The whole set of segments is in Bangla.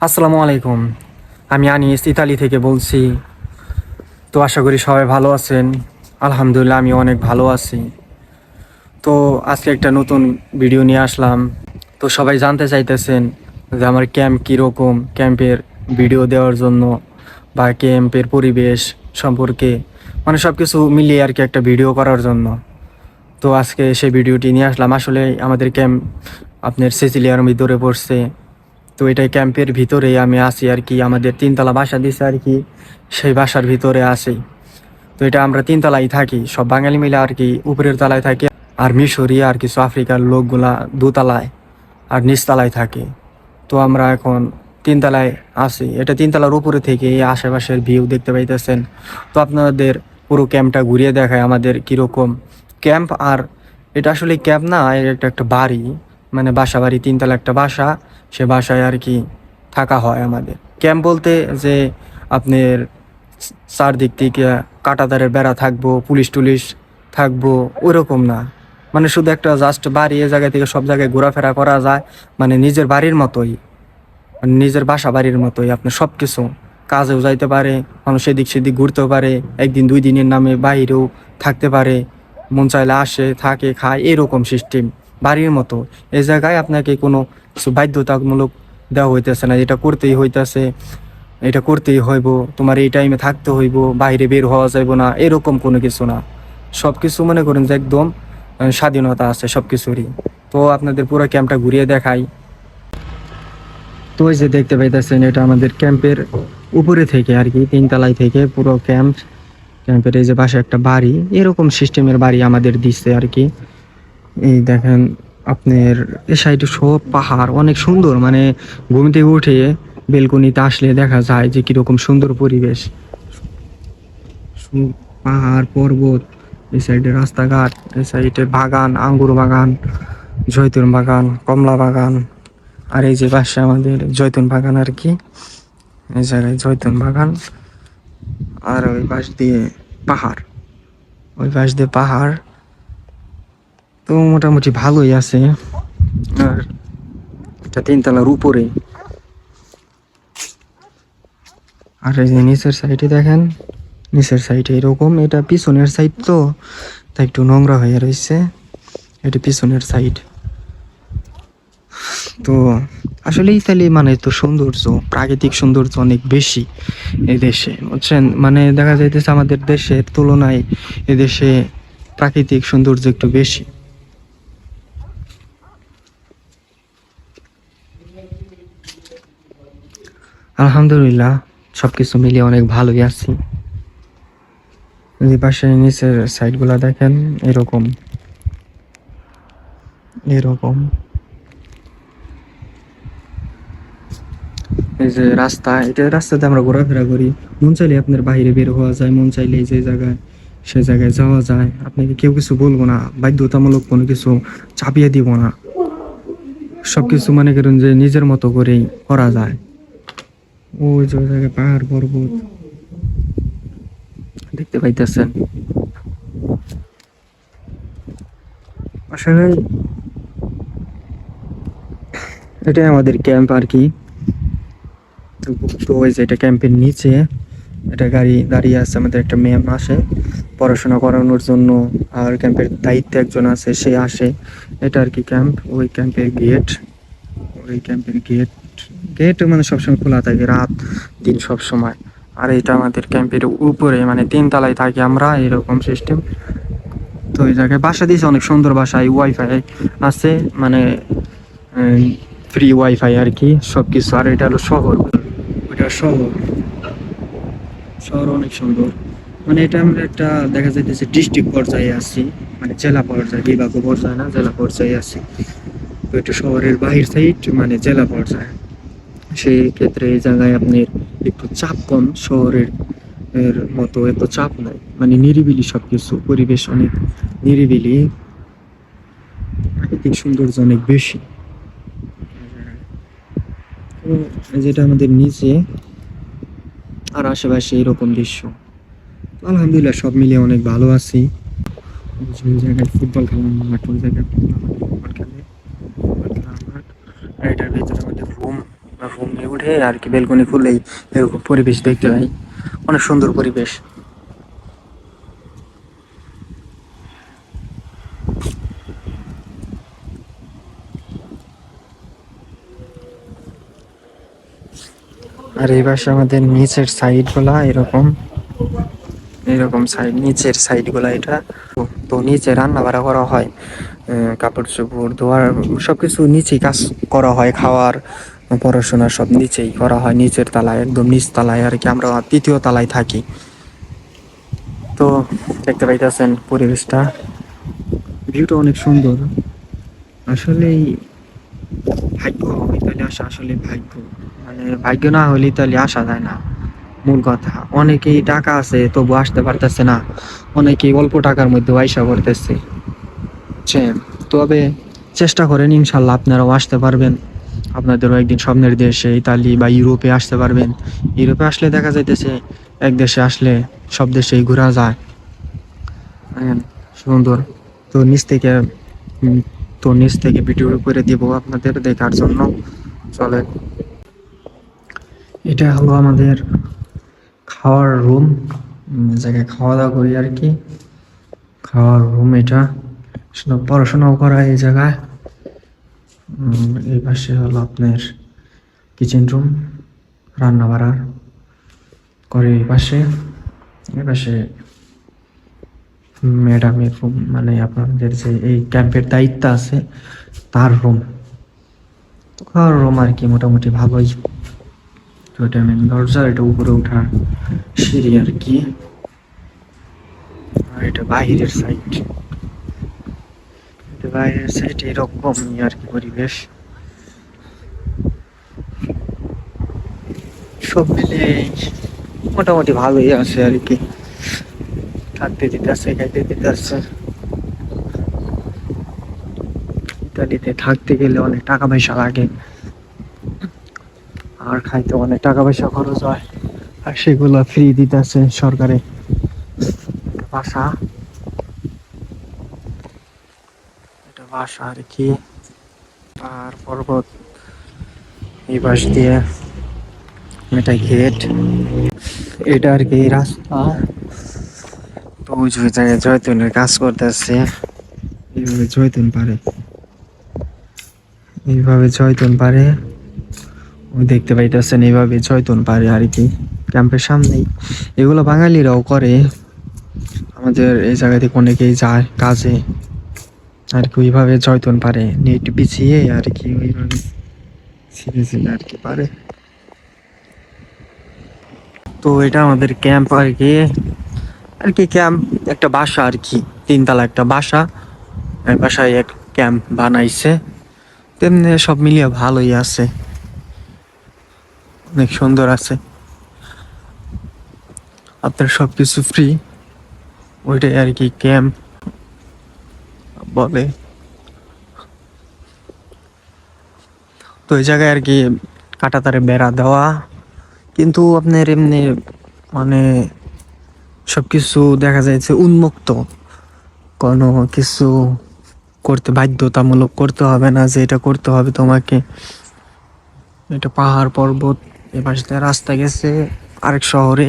আসসালামু আলাইকুম। আমি আনিস, ইতালি থেকে বলছি। তো আশা করি সবাই ভালো আছেন। আলহামদুলিল্লাহ আমি অনেক ভালো আছি। তো আজকে একটা নতুন ভিডিও নিয়ে আসলাম। তো সবাই জানতে চাইতেছেন যে আমার ক্যাম্প কীরকম, ক্যাম্পের ভিডিও দেওয়ার জন্য বা ক্যাম্পের পরিবেশ সম্পর্কে মানে সব কিছু মিলিয়ে আর কি একটা ভিডিও করার জন্য। তো আজকে সেই ভিডিওটি নিয়ে আসলাম। আসলে আমাদের ক্যাম্প আপনার সিসিলিয়ার ভিতরে পড়ছে। তো এটাই ক্যাম্পের ভিতরেই আমি আছি আর কি। আমাদের তিনতলা বাসা দিছে আর কি, সেই বাসার ভিতরে আসি তো এটা আমরা তিনতলায় থাকি, সব বাঙালি মিলে আর কি, উপরের তলায় থাকি। আর মিশরি আর কিছু আফ্রিকার লোকগুলা দুতলায় আর নিচতলায় থাকে। তো আমরা এখন তিনতলায় আছি। এটা তিনতলার উপরে থেকে এই আশেপাশের ভিউ দেখতে পাইতেছেন। তো আপনাদের পুরো ক্যাম্পটা ঘুরিয়ে দেখায় আমাদের কীরকম। ক্যাম্প আর এটা আসলে ক্যাম্প না, এটা একটা বাড়ি। মানে বাসা বাড়ি তিনতলা একটা বাসা, সে বাসায় আর কি থাকা হয় আমাদের। ক্যাম্প বলতে যে আপনার চারদিক থেকে কাটাতারের বেড়া থাকব, পুলিশ টুলিশ থাকব, ওইরকম না। মানে শুধু একটা জাস্ট বাড়ি, এ জায়গা থেকে সব জায়গায় ঘোরাফেরা করা যায় মানে নিজের বাড়ির মতোই। মানে নিজের বাসা বাড়ির মতোই আপনি সব কিছু কাজেও যাইতে পারে, মানুষ এদিক সেদিক ঘুরতেও পারে, একদিন দুই দিনের নামে বাইরেও থাকতে পারে, মন চাইলে আসে, থাকে, খায়, এরকম সিস্টেম বাড়ির মতো। এই জায়গায় আপনাকে কোনো বাধ্যতামূলক দেওয়া হইতেছে না। এটা করতেই হইতেছে, এটা করতেই হইব, তোমার এই টাইমে থাকতে হইব, বাইরে বের হওয়া যাইব না, এরকম কোনো কিছু না। সব কিছু মনে করেন যে একদম স্বাধীনতা আছে সব কিছুরই তো আপনাদের পুরো ক্যাম্পটা ঘুরিয়ে দেখাই। তো ওই যে দেখতে পাইতেছেন, এটা আমাদের ক্যাম্পের উপরে থেকে আর কি তিনতলায় থেকে পুরো ক্যাম্প ক্যাম্পের এই যে পাশে একটা বাড়ি, এরকম সিস্টেমের বাড়ি আমাদের দিচ্ছে আর কি এই দেখেন, আপনার এই সাইডে সব পাহাড়, অনেক সুন্দর। মানে ঘুম থেকে উঠে বেলকনিতে আসলে দেখা যায় যে কীরকম সুন্দর পরিবেশ। পাহাড়, পর্বত, এই সাইডে রাস্তাঘাট, এই সাইডে বাগান, আঙ্গুর বাগান জৈতুন বাগান, কমলা বাগান, আর এই যে পাশে আমাদের জৈতুন বাগান আর কি, এই জায়গায় জৈতুন বাগান, আর ওই পাশ দিয়ে পাহাড়। ওই পাশ দিয়ে পাহাড় তো মোটামুটি ভালোই আছে। আর এটা তিনতলার উপরে। আর এই যে নিচের সাইডে দেখেন, নিচের সাইডে এরকম, এটা পিছনের সাইড তো তাই একটু নোংরা হয়ে রয়েছে। এটা পিছনের সাইড। তো আসলে ইতালি মানে তো সৌন্দর্য, প্রাকৃতিক সৌন্দর্য অনেক বেশি এই দেশে বুঝছেন? মানে দেখা যাইতেছে আমাদের দেশের তুলনায় এদেশে প্রাকৃতিক সৌন্দর্য একটু বেশি। আলহামদুলিল্লাহ, সবকিছু মিলিয়ে অনেক ভালোই আছি। এই পাশে নিচের সাইডগুলো দেখেন, এরকম। এরকম। এই যে রাস্তা, এটা রাস্তাতে আমরা ঘোরাফেরা করি। মন চাইলে আপনার বাইরে বের হওয়া যায়, মন চাইলে যে জায়গায়, সে জায়গায় যাওয়া যায়। আপনাকে কেউ কিছু বলব না, বাধ্যতামূলক কোনো কিছু চাপিয়ে দিব না। সবকিছু মনে করুন যে নিজের মতো করেই করা যায়। ওই যে জায়গায় পাহাড়, পর্বত। দেখতে পাইতেছেন। আসলে এটাই আমাদের ক্যাম্প আর কি। তো ওই যে এটা ক্যাম্পের নিচে এটা গাড়ি দাঁড়িয়ে আছে, আমাদের একটা ম্যাম আসে পড়াশোনা করানোর জন্য। আর ক্যাম্পের দায়িত্বে একজন আছে, সে আসে। এটা আর কি ক্যাম্প, ওই ক্যাম্পের গেট, ওই ক্যাম্পের গেট। গেট মানে সবসময় খোলা থাকে, রাত, দিন সব সময় আর এটা আমাদের ক্যাম্পের উপরে মানে তিন তলায় থাকি আমরা, এরকম সিস্টেম তো এই জায়গায় বাসা দিয়েছে অনেক সুন্দর বাসায় ওয়াইফাই আছে মানে ফ্রি ওয়াইফাই আর কি সব কিছু আর এটা হলো শহর। ওইটা শহর। শহর অনেক সুন্দর। মানে এটা আমরা একটা, দেখা যাইতেছে ডিস্ট্রিক্ট পর্যায়ে আছি মানে জেলা পর্যায়ে বিভাগ পর্যায়ে না, জেলা পর্যায়ে আছি। তো এটা শহরের বাহির সাইড মানে জেলা পর্যায়ে। সেই ক্ষেত্রে এই জায়গায় আপনার একটু চাপ কম, শহরের এর মতো এত চাপ নাই। মানে নিরিবিলি সবকিছু, পরিবেশ অনেক নিরিবিলি। প্রাকৃতিক সৌন্দর্য অনেক বেশি। যেটা আমাদের নিচে আর আশেপাশে এরকম দৃশ্য। আলহামদুলিল্লাহ সব মিলিয়ে অনেক ভালো আছি। জায়গায় ফুটবল খেলার মাঠ, ওই জায়গায় ফুটবল খেলে এটার ভিতরে আমাদের রুম রুম নিয়ে উঠে আর কি বেলকনি খুললেই এরকম পরিবেশ দেখতে পাই। অনেক সুন্দর পরিবেশ। আর এই পাশে আমাদের নিচের সাইডগুলা এরকম। এরকম সাইড নিচের সাইডগুলা এটা। তো- নিচে রান্না বাড়া করা হয়। কাপড় চোপড় ধোয়ার সবকিছু নিচেই কাজ করা হয়, খাওয়ার। পড়াশোনা সব নিচেই করা হয়, নিচের তালায়, একদম নিচ তালায় আর কি। আমরা তৃতীয় তালায় থাকি। তো দেখতে পাইতেছেন পরিবেশটা। ভিউটা অনেক সুন্দর। আসলেই ভাগ্য ইতালি আসা আসলে ভাগ্য। মানে ভাগ্য না হলে ইতালি আসা যায় না। মূল কথা, অনেকেই টাকা আছে, তবু আসতে পারতেছে না। অনেকেই অল্প টাকার মধ্যে আইসা করতেছে তবে চেষ্টা করেন ইনশাল্লাহ আপনারাও আসতে পারবেন। আপনাদেরও একদিন স্বপ্নের দেশে ইতালি বা ইউরোপে আসতে পারবেন। ইউরোপে আসলে দেখা যাইতেছে এক দেশে আসলে সব দেশেই ঘোরা যায়। সুন্দর। তো নিচ থেকে তো নিচ থেকে ভিডিও করে দিব আপনাদের দেখার জন্য। চলে এটা হলো আমাদের খাওয়ার রুম। জায়গায় খাওয়া দাওয়া করি আর কি। খাওয়ার রুম এটা। পড়াশোনাও করা এই জায়গায়। এই পাশে হলো আপনার কিচেন রুম রান্না বাড়ার করে এই পাশে। এই পাশে ম্যাডামের রুম মানে আপনাদের যে এই ক্যাম্পের দায়িত্ব আছে, তার রুম তার রুম আর কি মোটামুটি ভালোই। এটা মেন দরজা এটা উপরে ওঠা সিঁড়ি আর কি। আর এটা বাইরের সাইড সাইড আর কি পরিবেশ। সব মিলে মোটামুটি ভালোই আছে আর কি। থাকতে দিতে আছে খাইতে দিতে আছে ইতালিতে থাকতে গেলে অনেক টাকা পয়সা লাগে। আর খাইতে অনেক টাকা পয়সা খরচ হয়। আর সেগুলো ফ্রি দিতে দিতেছে সরকারে। বাসা। বাসা আর কি। আর পর্বত এই পাশ দিয়ে এটা গেট এটা আর কি রাস্তা। তো ওই জায়গায় জয়তুনের কাজ করতেছে। এইভাবে জয়তুন পারে। এইভাবে জয়তুন পারে। ওই দেখতে পাইতেছেন এইভাবে জয়তুন পারে আর কি। ক্যাম্পের সামনেই। এগুলো বাঙালিরাও করে। আমাদের এই জায়গা থেকে অনেকেই যায়, কাজে। আর কি ওইভাবে জয়তন পারে, নেট বিছিয়ে আর কি ওইভাবে ছিঁড়ে ছিঁড়ে আর কি পারে। তো এটা আমাদের ক্যাম্প আর কি আর কি ক্যাম্প একটা বাসা আর কি, তিনতলা একটা বাসা। বাসায় এক ক্যাম্প বানাইছে, তেমনি সব মিলিয়ে ভালোই আছে। অনেক সুন্দর আছে। আপনার সব কিছু ফ্রি ওইটাই আর কি ক্যাম্প বলে। তো ওই জায়গায় আর কি কাটাতারে বেড়া দেওয়া। কিন্তু আপনার এমনি মানে সবকিছু দেখা যাচ্ছে উন্মুক্ত। কোনো কিছু করতে, বাধ্যতামূলক করতে হবে না যে এটা করতে হবে তোমাকে। এটা পাহাড় পর্বত, এ পাশ দিয়ে রাস্তা গেছে আরেক শহরে।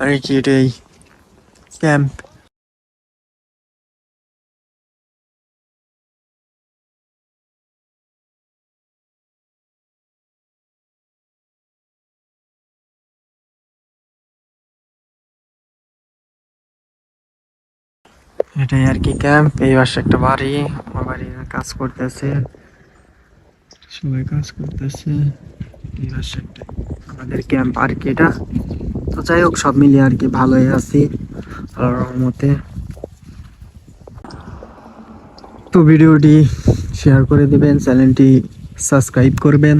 আর কি এটাই। ক্যাম্প। এটাই আর কি ক্যাম্প এই পাশে একটা বাড়ি, আমার বাড়ি কাজ করতেছে। সবাই কাজ করতেছে। এই পাশে একটা আমাদের ক্যাম্প আর কি এটা। তো যাই হোক, সব মিলিয়ে আর কি ভালোই আছি, আল্লাহর রহমতে। তো ভিডিওটি শেয়ার করে দিবেন চ্যানেলটি সাবস্ক্রাইব করবেন।